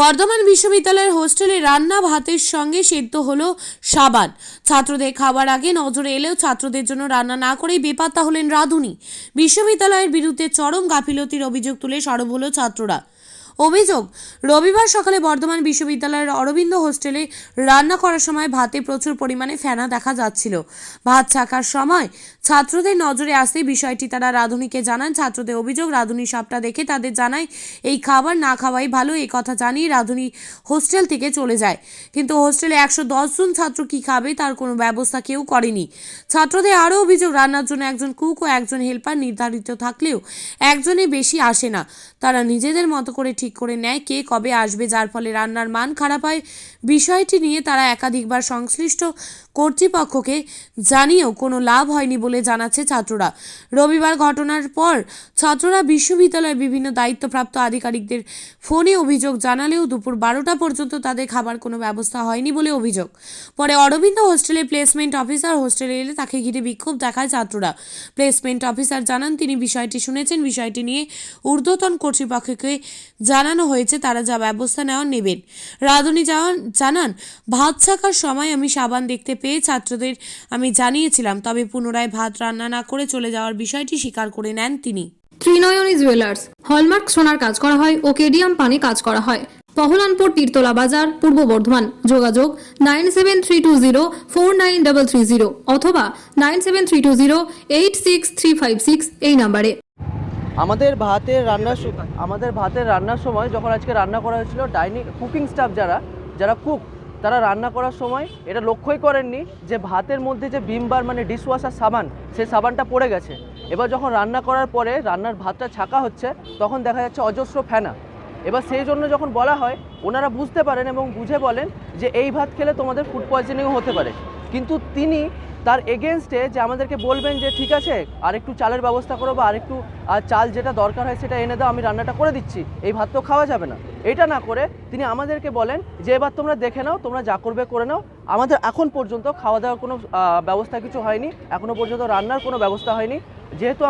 বর্ধমান বিশ্ববিদ্যালয়ের হোস্টেলে রান্না ভাতের সঙ্গে সেদ্ধ হলো সাবান। ছাত্রদের খাবার আগে নজরে এলেও ছাত্রদের জন্য রান্না না করেই বেপাত্তা হলেন রাঁধুনি। বিশ্ববিদ্যালয়ের বিরুদ্ধে চরম গাফিলতির অভিযোগ তুলে সরব হলো ছাত্ররা। অভিযোগ, রবিবার সকালে বর্ধমান বিশ্ববিদ্যালয়ের অরবিন্দ হোস্টেলে রান্না করার সময় ভাতে প্রচুর পরিমাণে ফেনা দেখা যাচ্ছিল। ভাত ছাকার সময় ছাত্রদের নজরে আসতে বিষয়টি তারা রাঁধুনিকে জানান। ছাত্রদের অভিযোগ, রাঁধুনি সাপটা দেখে তাদের জানায়, এই খাবার না খাওয়াই ভালো এই কথা জানিয়ে রাঁধুনি হোস্টেল থেকে চলে যায়। কিন্তু হোস্টেলে একশো জন ছাত্র কি খাবে তার কোনো ব্যবস্থা কেউ করেনি। ছাত্রদের আরও অভিযোগ, রান্নার জন্য একজন কুক ও একজন হেল্পার নির্ধারিত থাকলেও একজনে বেশি আসে না। তারা নিজেদের মতো করে ঠিক করে নেয় কে কবে আসবে, যার ফলে রান্নার মান খারাপ হয়। বিষয়টি নিয়ে তারা একাধিকবার সংশ্লিষ্ট কর্তৃপক্ষকে জানিয়েও কোনো লাভ হয়নি বলে জানাচ্ছে ছাত্ররা। রবিবার ঘটনার পর ছাত্ররা বিশ্ববিদ্যালয়ের বিভিন্ন দায়িত্বপ্রাপ্ত আধিকারিকদের ফোনে অভিযোগ জানালেও দুপুর বারোটা পর্যন্ত তাদের খাবার কোনো ব্যবস্থা হয়নি বলে অভিযোগ। পরে অরবিন্দ হোস্টেলে প্লেসমেন্ট অফিসার হোস্টেলে এলে তাকে ঘিরে বিক্ষোভ দেখায় ছাত্ররা। প্লেসমেন্ট অফিসার জানান, তিনি বিষয়টি শুনেছেন। বিষয়টি নিয়ে ঊর্ধ্বতন কর্তৃপক্ষকে জানানো হয়েছে, তারা যা ব্যবস্থা নেওয়া নেবেন। রাধুনি জানান, ভাত ছাকার সময় আমি সাবান দেখতে পেয়ে ছাত্রদের আমি জানিয়েছিলাম, তবে পুনরায় ভাত রান্না না করে চলে যাওয়ার বিষয়টি স্বীকার করে নেন তিনি। ত্রিনয়নী জুয়েলার্স, হলমার্ক সোনার কাজ করা হয় ও কেডিয়াম পানে কাজ করা হয়। পহলানপুর তীরতলা বাজার, পূর্ব বর্ধমান। যোগাযোগ nine seven three two zero four nine double three zero অথবা nine seven three two zero eight six three five six এই নাম্বারে। আমাদের ভাতের রান্নার আমাদের ভাতের রান্নার সময় যখন আজকে রান্না করা হয়েছিল, ডাইনিং কুকিং স্টাফ যারা যারা কুক তারা রান্না করার সময় এটা লক্ষ্যই করেননি যে ভাতের মধ্যে যে বিমবার মানে ডিশওয়াশার সাবান সেই সাবানটা পড়ে গেছে। এবার যখন রান্না করার পরে রান্নার ভাতটা ছাকা হচ্ছে, তখন দেখা যাচ্ছে অজস্র ফেনা। এবার সেই জন্য যখন বলা হয়, ওনারা বুঝতে পারেন এবং বুঝে বলেন যে এই ভাত খেলে তোমাদের ফুড পয়জনিংও হতে পারে। কিন্তু তিনি তার এগেনস্টে যে আমাদেরকে বলবেন যে, ঠিক আছে, আরেকটু চালের ব্যবস্থা করো বা আরেকটু আর চাল যেটা দরকার হয় সেটা এনে দাও, আমি রান্নাটা করে দিচ্ছি। এই ভাত তো খাওয়া যাবে না। এটা না করে তিনি আমাদেরকে বলেন যে, এবার তোমরা দেখে নাও, তোমরা যা করবে করে নাও। আমাদের এখন পর্যন্ত খাওয়া দাওয়ার কোনো ব্যবস্থা কিছু হয়নি। এখনও পর্যন্ত রান্নার কোনো ব্যবস্থা হয়নি। যেহেতু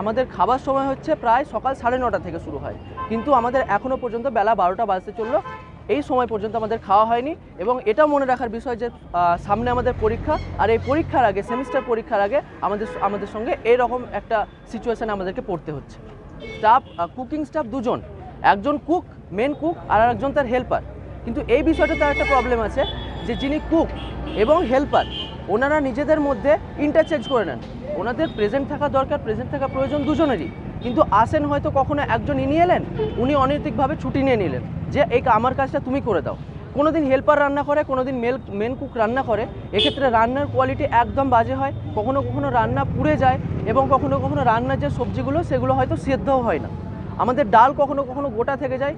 আমাদের খাবার সময় হচ্ছে প্রায় সকাল সাড়ে নটা থেকে শুরু হয়। কিন্তু আমাদের এখনও পর্যন্ত বেলা বারোটা বাজতে চলল। এই সময় পর্যন্ত আমাদের খাওয়া হয়নি এবং এটাও মনে রাখার বিষয় যে সামনে আমাদের পরীক্ষা আর এই পরীক্ষার আগে, সেমিস্টার পরীক্ষার আগে আমাদের আমাদের সঙ্গে এরকম একটা সিচুয়েশানে আমাদেরকে পড়তে হচ্ছে। স্টাফ কুকিং স্টাফ দুজন। একজন কুক মেন কুক আর একজন তার হেল্পার কিন্তু এই বিষয়টা তার একটা প্রবলেম আছে যে, যিনি কুক এবং হেল্পার ওনারা নিজেদের মধ্যে ইন্টারচেঞ্জ করে নেন। ওনাদের প্রেজেন্ট থাকা দরকার প্রেজেন্ট থাকা প্রয়োজন দুজনেরই। কিন্তু আসেন হয়তো কখনো একজন ইনি এলেন, উনি অনৈতিকভাবে ছুটি নিয়ে নিলেন। যে, এই আমার কাজটা তুমি করে দাও। কোনো দিন হেল্পার রান্না করে কোনো দিন মেল, মেন কুক রান্না করে, এক্ষেত্রে রান্নার কোয়ালিটি একদম বাজে হয়, কখনো কখনো রান্না পুড়ে যায় এবং কখনো কখনো রান্নার যে সবজিগুলো, সেগুলো হয়তো সেদ্ধও হয় না। আমাদের ডাল কখনো কখনো গোটা থেকে যায়।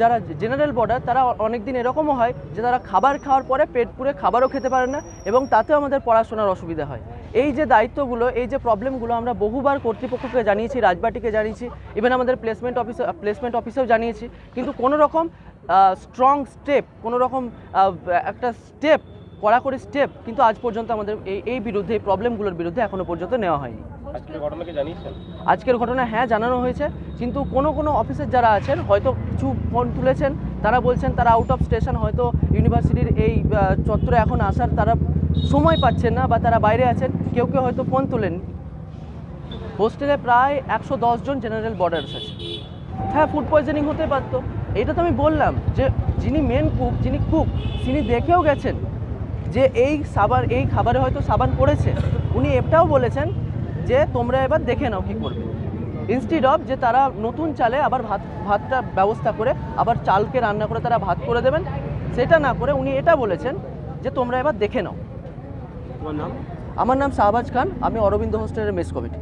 যারা জেনারেল বর্ডার তারা অনেক দিন এরকমও হয় যে তারা খাবার খাওয়ার পরে পেট পুরে খাবারও খেতে পারে না এবং তাতেও আমাদের পড়াশোনার অসুবিধা হয়। এই যে দায়িত্বগুলো, এই যে প্রবলেমগুলো আমরা বহুবার কর্তৃপক্ষকে জানিয়েছি, রাজবাটিকে জানিয়েছি ইভেন আমাদের প্লেসমেন্ট অফিসে প্লেসমেন্ট অফিসেও জানিয়েছি। কিন্তু কোনো রকম স্ট্রং স্টেপ কোনো রকম একটা স্টেপ কড়াকড়ি স্টেপ কিন্তু আজ পর্যন্ত আমাদের এই এই বিরুদ্ধে, এই প্রবলেমগুলোর বিরুদ্ধে এখনও পর্যন্ত নেওয়া হয়নি। আজকের ঘটনা হ্যাঁ জানানো হয়েছে। কিন্তু কোনো কোনো অফিসের যারা আছেন, হয়তো কিছু ফোন তুলেছেন, তারা বলছেন তারা আউট অফ স্টেশন হয়তো ইউনিভার্সিটির এই চত্বরে এখন আসার তারা সময় পাচ্ছেন না বা তারা বাইরে আছেন, কেউ কেউ হয়তো ফোন তোলেন। হোস্টেলে প্রায় একশো জন জেনারেল বর্ডার্স আছে হ্যাঁ ফুড পয়জনিং হতে পারতো। এটা তো আমি বললাম যে যিনি মেন কুক যিনি কুক তিনি দেখেও গেছেন যে এই সাবান এই খাবারে হয়তো সাবান পড়েছে। উনি এটাও বলেছেন যে তোমরা এবার দেখে নাও কী করবে। ইনস্টিড অফ যে তারা নতুন চালে আবার ভাত ভাতটা ব্যবস্থা করে আবার চালকে রান্না করে তারা ভাত করে দেবেন সেটা না করে উনি এটা বলেছেন যে তোমরা এবার দেখে নাও। তোমার নাম? আমার নাম শাহবাজ খান আমি অরবিন্দ হোস্টেলের মেস কমিটি।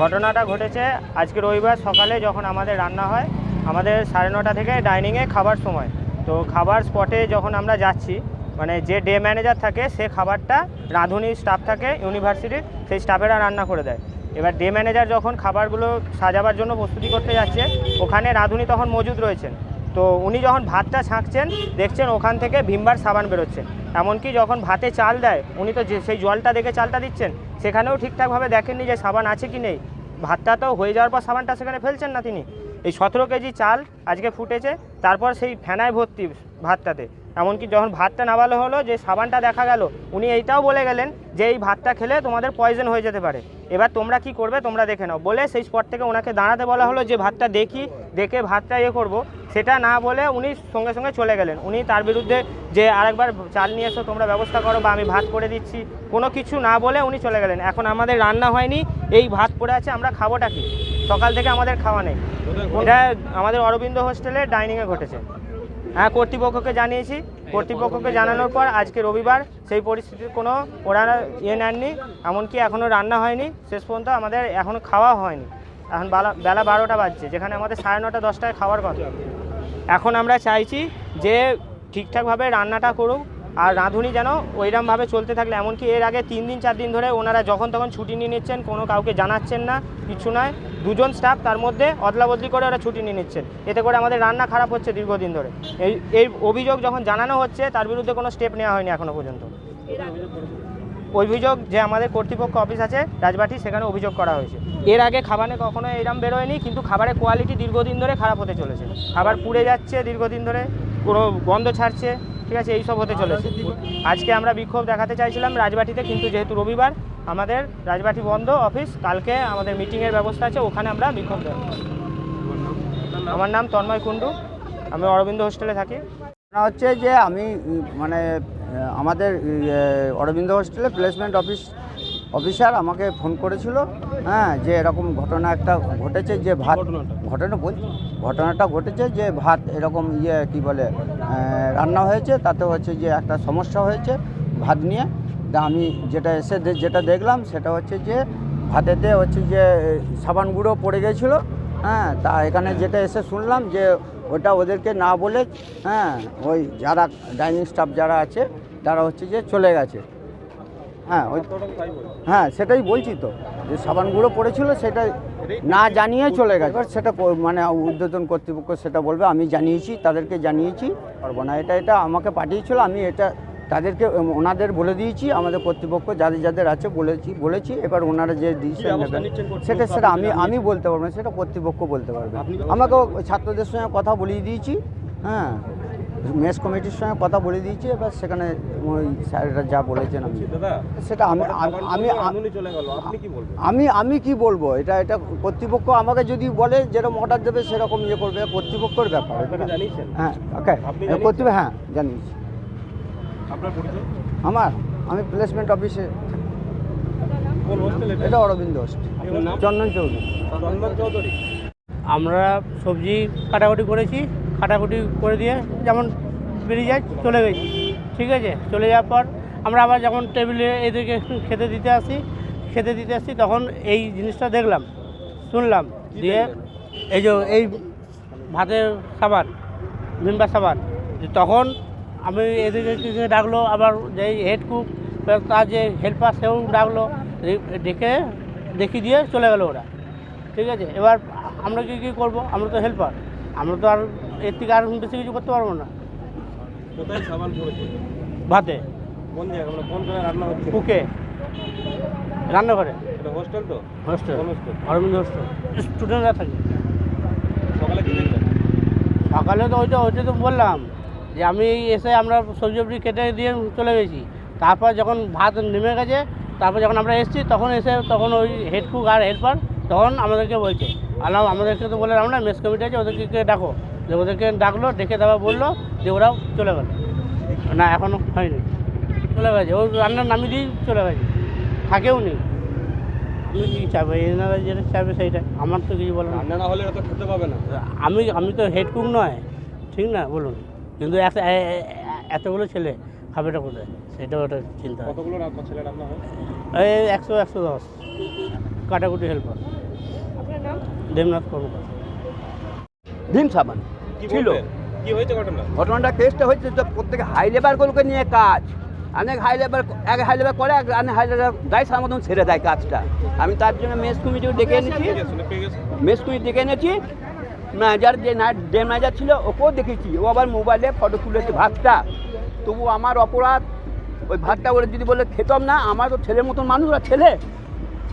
ঘটনাটা ঘটেছে আজকে রবিবার সকালে যখন আমাদের রান্না হয় আমাদের সাড়ে নটা থেকে ডাইনিংয়ে খাবার সময়। তো খাবার স্পটে যখন আমরা যাচ্ছি মানে যে ডে ম্যানেজার থাকে, সে খাবারটা রাঁধুনি স্টাফ থাকে ইউনিভার্সিটির সেই স্টাফেরা রান্না করে দেয়। এবার ডে ম্যানেজার যখন খাবারগুলো সাজাবার জন্য প্রস্তুতি করতে যাচ্ছে, ওখানে রাঁধুনি তখন মজুদ রয়েছেন। তো উনি যখন ভাতটা ছাঁকছেন, দেখছেন ওখান থেকে ভিমবার সাবান বেরোচ্ছে। এমনকি যখন ভাতে চাল দেয়, উনি তো সেই জলটা দেখে চালটা দিচ্ছেন, সেখানেও ঠিকঠাকভাবে দেখেননি যে সাবান আছে কি নেই। ভাতটা তো হয়ে যাওয়ার পর সাবানটা সেখানে ফেলছেন না তিনি। এই সতেরো কেজি চাল আজকে ফুটেছে, তারপর সেই ফেনায় ভর্তি ভাতটাতে। এমনকি যখন ভাতটা নামালো হলো যে সাবানটা দেখা গেল উনি এইটাও বলে গেলেন যে এই ভাতটা খেলে তোমাদের পয়জন হয়ে যেতে পারে। এবার তোমরা কি করবে তোমরা দেখে নাও। বলে সেই স্পট থেকে ওনাকে দাঁড়াতে বলা হলো যে ভাতটা দেখি দেখে ভাতটা ইয়ে করব। সেটা না বলে উনি সঙ্গে সঙ্গে চলে গেলেন। উনি তার বিরুদ্ধে যে আরেকবার চাল নিয়ে এসো তোমরা ব্যবস্থা করো বা আমি ভাত করে দিচ্ছি। কোনো কিছু না বলে উনি চলে গেলেন। এখন আমাদের রান্না হয়নি এই ভাত পড়ে আছে আমরা খাবোটা কি? সকাল থেকে আমাদের খাওয়া নেই। এটা আমাদের অরবিন্দ হোস্টেলে ডাইনিংয়ে ঘটেছে। হ্যাঁ কর্তৃপক্ষকে জানিয়েছি। কর্তৃপক্ষকে জানানোর পর আজকে রবিবার সেই পরিস্থিতির কোনো ওরা ইয়ে নেননি এমনকি এখনও রান্না হয়নি। শেষ পর্যন্ত আমাদের এখনও খাওয়া হয়নি। এখন বেলা বেলা বারোটা বাজছে যেখানে আমাদের সাড়ে নটা দশটায় খাওয়ার কথা। এখন আমরা চাইছি যে ঠিকঠাকভাবে রান্নাটা করুক আর রাঁধুনি যেন ওইরমভাবে চলতে থাকলে, এমনকি এর আগে তিন দিন, চার দিন ধরে ওনারা যখন তখন ছুটি নিয়ে নিচ্ছেন, কোনো কাউকে জানাচ্ছেন না, কিছু নয়। দুজন স্টাফ তার মধ্যে অদলা বদলি করে ওরা ছুটি নিয়ে নিচ্ছেন। এতে করে আমাদের রান্না খারাপ হচ্ছে দীর্ঘদিন ধরে। এই এই অভিযোগ যখন জানানো হচ্ছে, তার বিরুদ্ধে কোনো স্টেপ নেওয়া হয়নি এখনও পর্যন্ত। অভিযোগ যে আমাদের কর্তৃপক্ষ অফিস আছে, রাজবাটি, সেখানে অভিযোগ করা হয়েছে। এর আগে খাবারে কখনো এরম বেরোয়নি, কিন্তু খাবারের কোয়ালিটি দীর্ঘদিন ধরে খারাপ হতে চলেছে। খাবার পুড়ে যাচ্ছে দীর্ঘদিন ধরে, কোনো গন্ধ ছাড়ছে ঠিক আছে এইসব হতে চলেছে। আজকে আমরা বিক্ষোভ দেখাতে চাইছিলাম রাজবাটিতে কিন্তু যেহেতু রবিবার আমাদের রাজবাটি বন্ধ অফিস কালকে আমাদের মিটিংয়ের ব্যবস্থা আছে ওখানে আমরা বিক্ষোভ দেব। আমার নাম তন্ময় কুণ্ডু আমি অরবিন্দ হোস্টেলে থাকি। হচ্ছে যে আমি মানে আমাদের ইয়ে, অরবিন্দ হোস্টেলে প্লেসমেন্ট অফিস অফিসার আমাকে ফোন করেছিল হ্যাঁ যে এরকম ঘটনা একটা ঘটেছে যে ভাত ঘটনা বলছি ঘটনাটা ঘটেছে যে ভাত এরকম ইয়ে কি বলে রান্না হয়েছে তাতে হচ্ছে যে একটা সমস্যা হয়েছে ভাত নিয়ে। তা আমি যেটা এসে যেটা দেখলাম সেটা হচ্ছে যে ভাতেতে হচ্ছে যে সাবান গুঁড়ো পড়ে গেছিল হ্যাঁ তা এখানে যেটা এসে শুনলাম যে ওটা ওদেরকে না বলে হ্যাঁ ওই যারা ডাইনিং স্টাফ যারা আছে তারা হচ্ছে যে চলে গেছে। হ্যাঁ ওই হ্যাঁ সেটাই বলছি তো। যে সাবান গুঁড়ো পড়েছিল সেটা না জানিয়ে চলে গেছে। এবার সেটা মানে উদ্বোধন কর্তৃপক্ষ সেটা বলবে আমি জানিয়েছি তাদেরকে জানিয়েছি পারব না। এটা এটা আমাকে পাঠিয়েছিল আমি এটা তাদেরকে ওনাদের বলে দিয়েছি আমাদের কর্তৃপক্ষ যাদের যাদের আছে বলেছি বলেছি এবার ওনারা যে ডিসিশন নেবেন সেটা সেটা আমি আমি বলতে পারব না সেটা কর্তৃপক্ষ বলতে পারবে। আমাকে ছাত্রদের সঙ্গে কথা বলিয়ে দিয়েছি হ্যাঁ। মেস কমিটির সঙ্গে কথা বলে দিয়েছি এবার সেখানে ওই স্যারেরা যা বলেছেন আমি। সেটা আমি আমি- আমি রাঁধুনি চলে গেল আপনি কি বলবেন? আমি আমি কি বলব? এটা এটা কর্তৃপক্ষ আমাকে যদি বলে যেরকম অর্ডার দেবে সেরকম ইয়ে করবে কর্তৃপক্ষের ব্যাপার। হ্যাঁ ওকে আপনি কর্তৃপক্ষ হ্যাঁ জানিয়েছি। আমার আমি প্লেসমেন্ট অফিসে কোন এটা এটা অরবিন্দ চন্দন চৌধুরী। আমরা সবজি কাটাকুটি করেছি। কাটাকুটি করে দিয়ে যেমন বেরিয়ে যায়, চলে গেছি। ঠিক আছে? চলে যাওয়ার পর আমরা আবার যখন টেবিলে এদেরকে খেতে দিতে আসি, খেতে দিতে আসি, তখন এই জিনিসটা দেখলাম, শুনলাম দিয়ে এই যে এই ভাতের সাবান ভিমবার সাবান তখন আমি এদেরকে ডাকলো, আবার যে হেড কুক, তার যে হেল্পার সেও ডাকলো ডেকে দেখি দিয়ে চলে গেলো ওরা। ঠিক আছে? এবার আমরা কি, কী করব? আমরা তো হেল্পার, আমরা তো আর এর থেকে আর বেশি কিছু করতে পারব না। কোথায় সাবান পড়েছে? ভাতে। কোন জায়গা মানে কোন জায়গায় রান্না হচ্ছে? কুকে রান্নাঘরে। এটা হোস্টেল তো? হোস্টেল। হোস্টেল? অরবিন্দ হোস্টেল। স্টুডেন্টরা থাকে। সকালে কি দেখলেন? সকালে তো ওইটা ওইটা তো বললাম যে আমি এসে আমরা সবজি সবজি কেটে দিয়ে চলে গেছি। তারপর যখন ভাত নেমে গেছে তারপর যখন আমরা এসেছি তখন এসে তখন ওই হেড কুক আর হেল্পার তখন আমাদেরকে বলছে আলাম আমাদেরকে তো বলে আমরা মেস কমিটি আছে ওদেরকে ডাকো। যে ওদেরকে ডাকলো ডেকে দেওয়া বলল যে ওরাও চলে গেল। না এখনও হয়নি। চলে গেছে। ও রান্নার নামিয়ে দিয়ে চলে গেছে। থাকেও নেই। আমি কী চাবে এনারা যেটা চাবে সেইটাই। আমার তো কিছু বলার রান্না না হলে এত খেতে পাবে না। আমি আমি তো হেড কুক নয়। ঠিক না? বলুন। কিন্তু এতগুলো ছেলে খাবেটা কোথায়? সেটাও একটা চিন্তা। কতগুলো ছেলে রান্না হয়? এই একশো একশো দশ। কাটাকুটি হেল্পার দেবনাথ কর্মকার। ভীম সাবান। ছিল। বলবেন? কি হয়েছে ঘটনা ঘটনাটা কেসটা হচ্ছে তো প্রত্যেকে হাই লেবারগুলোকে নিয়ে কাজ। অনেক হাই লেবার এক হাই লেবার করে অনেক হাই লেবার গায়ে সারা মতন ছেড়ে দেয় কাজটা। আমি তার জন্য মেস কমিটিও ডেকে এনেছি। মেস কমিটি ডেকে এনেছি। ম্যানেজার যে ডে ম্যানেজার ছিল ওকেও দেখেছি। ও আবার মোবাইলে ফটো তুলেছে ভাতটা। তবু আমার অপরাধ ওই ভাতটা ওরা যদি বলে খেতাম না আমার তো ছেলের মতন মানুষ ওরা ছেলে।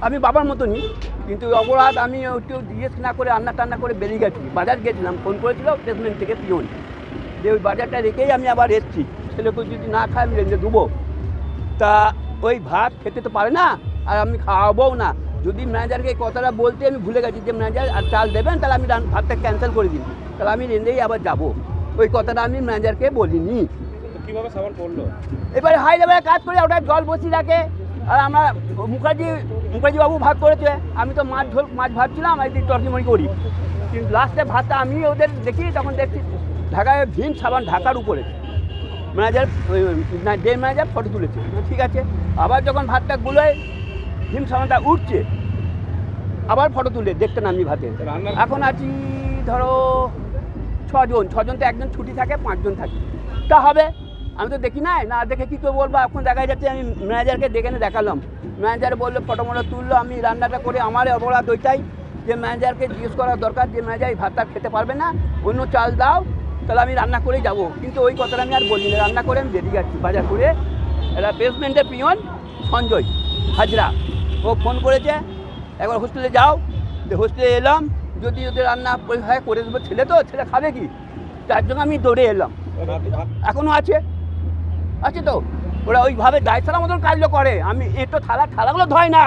আমি বাবার মতনই কিন্তু অপরাধ আমি একটু জিজ্ঞেস না করে রান্না টান্না করে বেরিয়ে গেছি। বাজার গেছিলাম ফোন করেছিল প্লেসমেন্ট থেকে পিওন যে ওই বাজারটা রেখেই আমি আবার এসেছি। ছেলেকে যদি না খায় আমি রেঞ্জে দেবো তা ওই ভাত খেতে তো পারে না আর আমি খাওয়াবও না। যদি ম্যানেজারকে এই কথাটা বলতে আমি ভুলে গেছি যে ম্যানেজার আর চাল দেবেন তাহলে আমি ভাতটা ক্যান্সেল করে দিন তাহলে আমি রেঞ্জেই আবার যাব। ওই কথাটা আমি ম্যানেজারকে বলিনি। কীভাবে সাবান পড়ল? এবারে হাই লেভেলে কাজ করি ওটা জল বসিয়ে রাখে। আর আমরা মুখার্জি মুখার্জি বাবু ভাত করেছে, আমি তো মাছ ঝোল, মাছ ভাবছিলাম এদিকে তরকিমড়ি করি। কিন্তু লাস্টে ভাতটা আমি ওদের দেখি তখন দেখছি ঢাকায় ভীম সাবান ঢাকার উপরে। ম্যানেজার ডে ম্যানেজার ফটো তুলেছে। ঠিক আছে। আবার যখন ভাতটা গুলোয় ভীম সাবানটা উঠছে, আবার ফটো তুলে, দেখতে নামি ভাতে। এখন আছি, ধরো, ছজন ছজন তো একজন ছুটি থাকে, পাঁচজন থাকে। তা হবে আমি তো দেখি নাই, না দেখে কী করে বলব? এখন দেখা যাচ্ছে আমি ম্যানেজারকে ডেকে এনে দেখালাম। ম্যানেজার বলল ফটো মটো তুললো, আমি রান্নাটা করে আমার অপরাধ ওইটাই যে ম্যানেজারকে জিজ্ঞেস করা দরকার, যে ম্যানেজার এই ভাতটা খেতে পারবে না, অন্য চাল দাও, তাহলে আমি রান্না করেই যাব। কিন্তু ওই কথাটা আমি আর বলি না রান্না করে আমি বেরিয়ে যাচ্ছি বাজার করে। এটা বেসমেন্টের পিয়ন সঞ্জয় হাজরা। ও ফোন করেছে, একবার হোস্টেলে যাও। যে হোস্টেলে এলাম, যদি ওদের রান্না হয় করে দেবো, ছেলে তো, ছেলে খাবে কি? তার জন্য আমি দৌড়ে এলাম। এখনও আছে। আছে তো? ওরা ওইভাবে দায়িত্বের মতন কাজগুলো করে। আমি এ তো থালা, থালাগুলো ধয় না।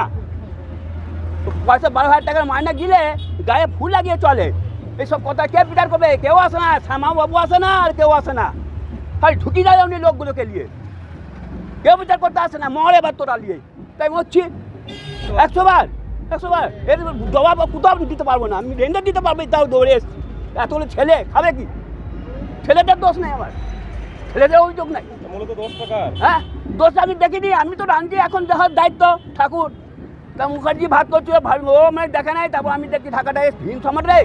পয়সা বারো হাজার টাকার মায়না গিলে গায়ে ফুল লাগিয়ে চলে। এইসব কথা কে বিচার করবে? কেউ আসে না। শ্যামা বাবু আসে না আর কেউ আসে না। খালি ঢুকি যায় উনি লোকগুলোকে নিয়ে। কেউ বিচার করতে আসে না। মরে এবার তোরা নিয়ে। তাই মরছি একশো বার একশো বার। এর জবাব কোথাও দিতে পারব না। আমি রেন্ডার দিতে পারব তাও দৌড়ে এসছি। এতগুলো ছেলে, খাবে কি? ছেলেটার দোষ নেই আমার। ছেলেদের অভিযোগ নাই। তো হ্যাঁ দোষ আমি দেখিনি আমি তো রাঁধছি এখন দেখার দায়িত্ব ঠাকুর। তা মুখার্জি ভাত করছিল ও মানে দেখা নাই তারপর আমি দেখছি ঢাকাটা ভিন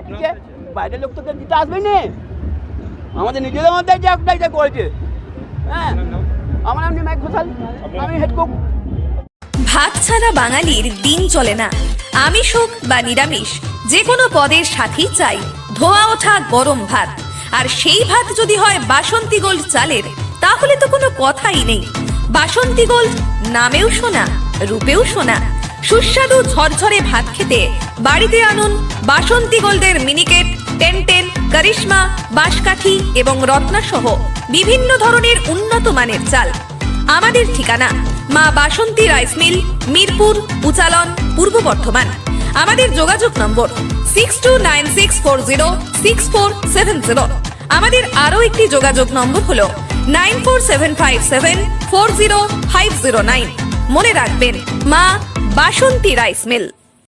ঠিক বাইরের লোক তোকে দিতে আসবে না। আমাদের নিজেদের মধ্যে যে একটাই যে করেছে। হ্যাঁ আমার নাম নিমাই ঘোষাল আমি হেড কুক ভাত ছাড়া বাঙালির দিন চলে না। আমিষ হোক বা নিরামিষ যে কোনো পদের সাথেই চাই। ধোয়া ওঠা গরম ভাত। আর সেই ভাত যদি হয় বাসন্তী গোল্ড চালের, তাহলে তো কোনো কথাই নেই। বাসন্তী গোল্ড নামেও শোনা, রূপেও শোনা। সুস্বাদু ঝরঝরে ভাত খেতে বাড়িতে আনুন বাসন্তী গোল্ডের মিনিকেট টেন টেন করিশ্মা, বাঁশকাঠি এবং রত্না সহ বিভিন্ন ধরনের উন্নত মানের চাল। আমাদের ঠিকানা, মা বাসন্তী রাইস মিল, মিরপুর, উচালন, পূর্ব বর্ধমান। আমাদের যোগাযোগ নম্বর six two nine six four zero six four seven zero আমাদের আরও একটি যোগাযোগ নম্বর হল nine four seven five seven four zero five zero nine. মনে রাখবেন, মা বাসন্তী রাইস মিল।